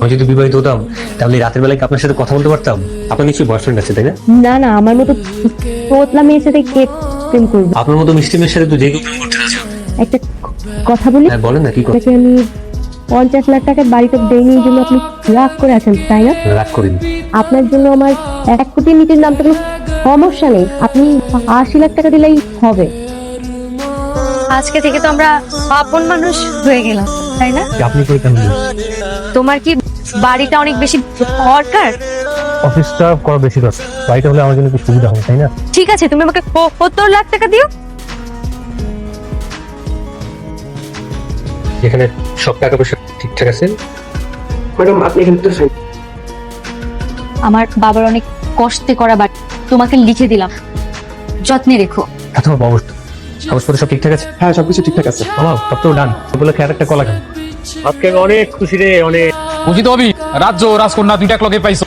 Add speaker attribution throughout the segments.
Speaker 1: আমি যদি বিবাহিত হতাম তাহলে রাতের বেলায় আপনার সাথে কথা বলতে পারতাম? আপনার নিশ্চয়ই বয়ফ্রেন্ড আছে তাই না?
Speaker 2: না না আমার মতো তোতলা মেয়ের সাথে কে প্রেম করবে?
Speaker 1: আপনার মতো মিষ্টি মেয়ের সাথে তো যে কেউ প্রেম করতে রাজি
Speaker 2: একটা কথা বলি?
Speaker 1: হ্যাঁ বলেন না কি কথা?
Speaker 2: আমি পঞ্চাশ লাখ টাকার বাড়িতে দেয়নি এই জন্য আপনি রাগ করে আছেন তাই না?
Speaker 1: রাগ করিনি
Speaker 2: আপনার জন্য আমার এক কোটি নিচের নামটা কোনো সমস্যা নেই। আপনি আশি লাখ টাকা দিলেই হবে।
Speaker 3: আজকে থেকে তো আমরা আপন মানুষ হয়ে গেলাম তাই না?
Speaker 1: আপনি করে কেন?
Speaker 3: তোমার কি বাড়িটা অনেক বেশি দরকার?
Speaker 1: অফিসটা করা বেশি দরকার। বাড়িটা হলে আমার জন্য কি সুবিধা হবে তাই না?
Speaker 3: ঠিক আছে তুমি আমাকে সত্তর লাখ টাকা দিও?
Speaker 1: যেখানে সব টাকা পয়সা ঠিকঠাক আছে? ম্যাডাম আপনি এখানে তো
Speaker 3: আমার বাবার অনেক কষ্টে করা বাড়ি তোমাকে লিখে দিলাম। যত্নে রেখো।
Speaker 1: এত অবস্থা। কাগজপত্র সব ঠিকঠাক আছে?
Speaker 4: হ্যাঁ সবকিছু ঠিকঠাক আছে।
Speaker 1: বাবা সব তো ডান বলে খেয়াল একটা কলা খান আজকে অনেক খুশি রে অনেক।
Speaker 5: বুঝি তো হবি। রাজ্য রাজকন্যা দুইটা এক লগে পাইছো।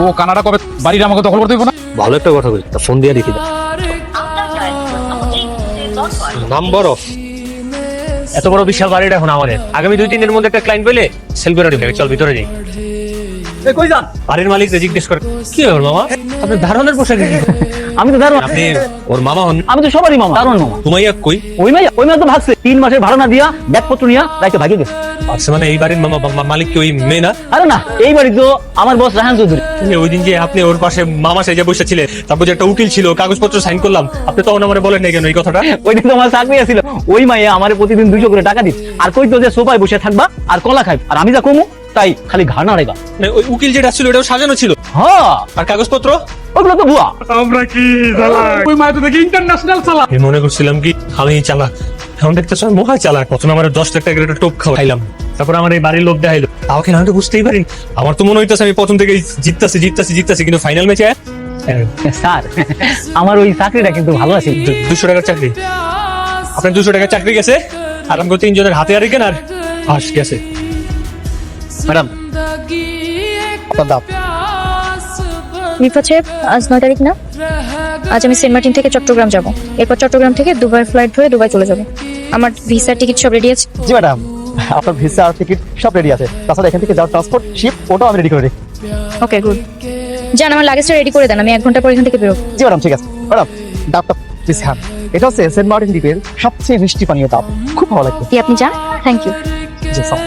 Speaker 5: ও কানাডা কবে বাড়ির আমাকে দখল করতে না?
Speaker 1: ভালো একটা কথা বলি তা ফোন দিয়ে দেখি না নাম্বার অফ এত বড় বিশাল বাড়িটা এখন আমাদের। আগামী দুই তিন দিনের মধ্যে একটা ক্লায়েন্ট পেলে সেল করে দিবে। চল ভিতরে যাই। কই যান? বাড়ির মালিক জিজ্ঞেস করে। কি হল মামা? আপনি ধারণের পোশাকে কি করেন?"
Speaker 6: আমি তো দারুণ।
Speaker 1: আপনি ওর মামা হন।
Speaker 6: আমি তো সবারই মামা। দারুণ মামা।
Speaker 1: তোমাইয়া কই?
Speaker 6: ওই মাইয়া ওই মাইয়া তো ভাগছে। তিন মাসের ভাড়া না দিয়া ব্যাগপত্র নিয়া রাইতে ভাগে গেছে।
Speaker 1: আচ্ছা মানে এই বাড়ির মামা মালিক কি ওই মেয়ে না?
Speaker 6: আরে না এই বাড়ি তো আমার বস রাহান চৌধুরী।
Speaker 1: ওই দিন যে আপনি ওর পাশে মামা সেজে বসে ছিলেন তারপর যে একটা উকিল ছিল কাগজপত্র সাইন করলাম। আপনি তখন আমার বলেন না কেন এই কথাটা?
Speaker 6: ওইটা তো আমার চাকরি আছিল ওই মাইয়া আমার প্রতিদিন দুইশো করে টাকা দিত আর কই তো যে সোফায় বসে থাকবা আর কলা খাই আর আমি যা কমু তাই খালি ঘাড় নাড়াইবা।
Speaker 1: মানে ওই উকিল যেটা ছিল এটাও সাজানো ছিল?
Speaker 6: হ্যাঁ।
Speaker 1: আর কাগজপত্র?
Speaker 6: ওগুলো তো ভুয়া।
Speaker 5: ওই মায়ের তো দেখি ইন্টারন্যাশনাল চালা
Speaker 1: আমি মনে করছিলাম কি আমি চালাক। এখন দেখতেছ আমি মহা চালাক। প্রথমে আমার দশ লাখ টাকার একটা টোপ খাওয়াইলাম। তারপর আমার এই বাড়ির লোক দেখাইলো। আমাকে আমি তো বুঝতেই পারি আমার তো মনে হইতেছে আমি প্রথম থেকে জিততাছি জিততাছি জিততাছি কিন্তু ফাইনাল ম্যাচে
Speaker 6: স্যার আমার ওই চাকরিটা কিন্তু ভালো আছে।
Speaker 1: দুশো টাকার চাকরি। আপনার দুশো টাকার চাকরি গেছে? আর আমাকে তিনজনের হাতে আর কেন আর গেছে।
Speaker 6: ম্যাডাম আপনার দাম
Speaker 3: রিফা সাহেব আজ নয় তারিখ না? আজ আমি সেন্ট মার্টিন থেকে চট্টগ্রাম যাব। এরপর চট্টগ্রাম থেকে দুবাই ফ্লাইট ধরে দুবাই চলে যাব। আমার ভিসা টিকিট সব রেডি আছে।
Speaker 4: জি ম্যাডাম আপনার ভিসা আর টিকিট সব রেডি আছে। তাছাড়া এখান থেকে যাওয়ার ট্রান্সপোর্ট শিপ ওটাও আমি রেডি করে দিই
Speaker 3: ওকে গুড যান আমার লাগেজটা রেডি করে দেন আমি এক ঘণ্টা পর এখান থেকে বেরোবো।
Speaker 4: জি ম্যাডাম ঠিক আছে। ম্যাডাম ডাবটা প্লিজ খান। এটা হচ্ছে সেন্ট মার্টিন দ্বীপের সবচেয়ে মিষ্টি পানীয় ডাব খুব ভালো লাগবে।
Speaker 3: কি আপনি যান। Thank you
Speaker 4: G sir